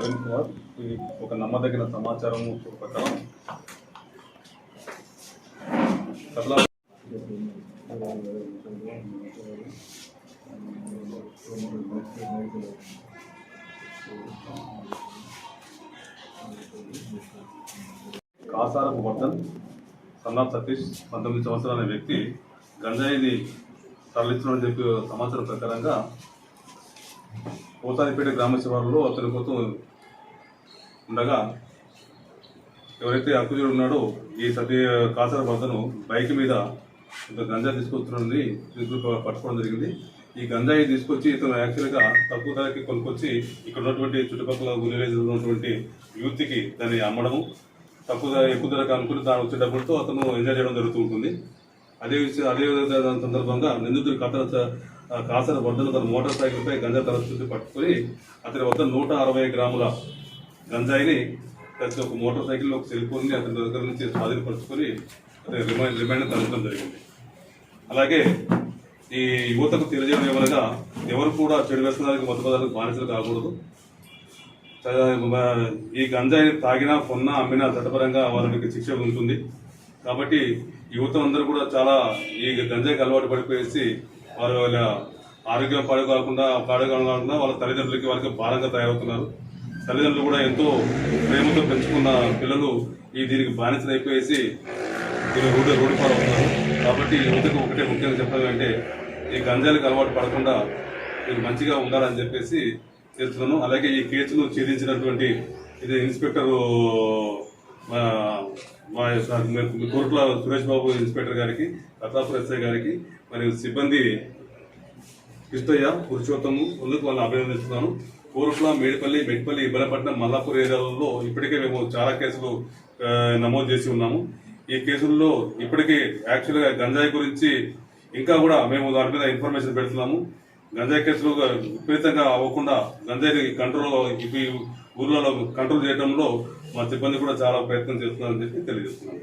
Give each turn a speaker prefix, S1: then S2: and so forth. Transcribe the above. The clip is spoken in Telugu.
S1: ప్రవీణ్ కుమార్. ఇది ఒక నమ్మదగిన సమాచారం ప్రకారం సకల కాసారపు వర్ధన్ సన్నాఫ్ సతీష్ పంతొమ్మిది సంవత్సరాల వ్యక్తి గంజాయిని తరలించడం చెప్పి సమాచారం ప్రకారంగా పోతానిపేట గ్రామ శివారులో అతని కోసం ఉండగా ఎవరైతే అక్కుజుడు ఉన్నాడో ఈ సత్య కాసర భర్తను బైక్ మీద ఇంత గంజాయి తీసుకొస్తున్నది పట్టుకోవడం జరిగింది. ఈ గంజాయి తీసుకొచ్చి ఇతను యాక్చువల్గా తక్కువ ధరకి కొనుక్కొచ్చి ఇక్కడ ఉన్నటువంటి చుట్టుపక్కల విలేజ్ ఉన్నటువంటి యూత్కి దాన్ని అమ్మడము తక్కువ ధర ఎక్కువ ధరకు అనుకుని దాని వచ్చే డబ్బులతో అతను ఎంజాయ్ చేయడం జరుగుతూ ఉంటుంది. అదే విషయం అదే దాని సందర్భంగా నిందితుడు కథన కాసర వర్ధన తన మోటార్ సైకిల్ పై గంజా తరచుని పట్టుకొని అతని వద్ద నూట అరవై గ్రాముల గంజాయిని ప్రతి ఒక్క మోటార్ సైకిల్ ఒక సెల్ ఫోన్ని అతని దగ్గర నుంచి స్వాధీనపరుచుకొని అతని రిమైండ్ రిమైండ్ తరలించడం జరిగింది. అలాగే ఈ యువతకు తెలియజేయడం ఏమనగా ఎవరు కూడా చెడు వ్యసనాలకు మత పదాలకు బానిసలు కాకూడదు. ఈ గంజాయిని తాగినా కొన్నా అమ్మినా చట్టపరంగా వాళ్ళకి శిక్ష ఉంటుంది. కాబట్టి యువత అందరూ కూడా చాలా ఈ గంజాయికి అలవాటు పడిపోయేసి వారు వాళ్ళ ఆరోగ్యం పాడు కాకుండా పాడు కాకుండా వాళ్ళ తల్లిదండ్రులకి వాళ్ళకి భారంగా తయారవుతున్నారు. తల్లిదండ్రులు కూడా ఎంతో ప్రేమతో పెంచుకున్న పిల్లలు ఈ దీనికి బానిసలు అయిపోయేసి దీని రోడ్డు రోడ్డు పాడవుతున్నారు కాబట్టి యువతకు ఒకటే ముఖ్యంగా చెప్పడం అంటే ఈ గంజాలకు అలవాటు పడకుండా మీరు మంచిగా ఉండాలని చెప్పేసి చేస్తున్నాను. అలాగే ఈ కేసును ఛేదించినటువంటి ఇది ఇన్స్పెక్టర్ మా మా కోర్టుల సురేష్ బాబు ఇన్స్పెక్టర్ గారికి ప్రతాప్ ఎస్ఐ గారికి మరియు సిబ్బంది కృష్ణయ్య పురుషోత్తము అందుకు వాళ్ళని అభినందిస్తున్నాను. కోరుట్ల మేడిపల్లి మెట్పల్లి ఇబ్బలపట్నం మల్లాపూర్ ఏరియాలలో ఇప్పటికే మేము చాలా కేసులు నమోదు చేసి ఉన్నాము. ఈ కేసుల్లో ఇప్పటికే యాక్చువల్గా గంజాయి గురించి ఇంకా కూడా మేము దాని మీద ఇన్ఫర్మేషన్ పెడుతున్నాము. గంజాయి కేసులు విపరీతంగా అవ్వకుండా గంజాయి కంట్రోల్ ఊర్లలో కంట్రోల్ చేయడంలో మా సిబ్బంది కూడా చాలా ప్రయత్నం చేస్తున్నారని చెప్పి తెలియజేస్తున్నాము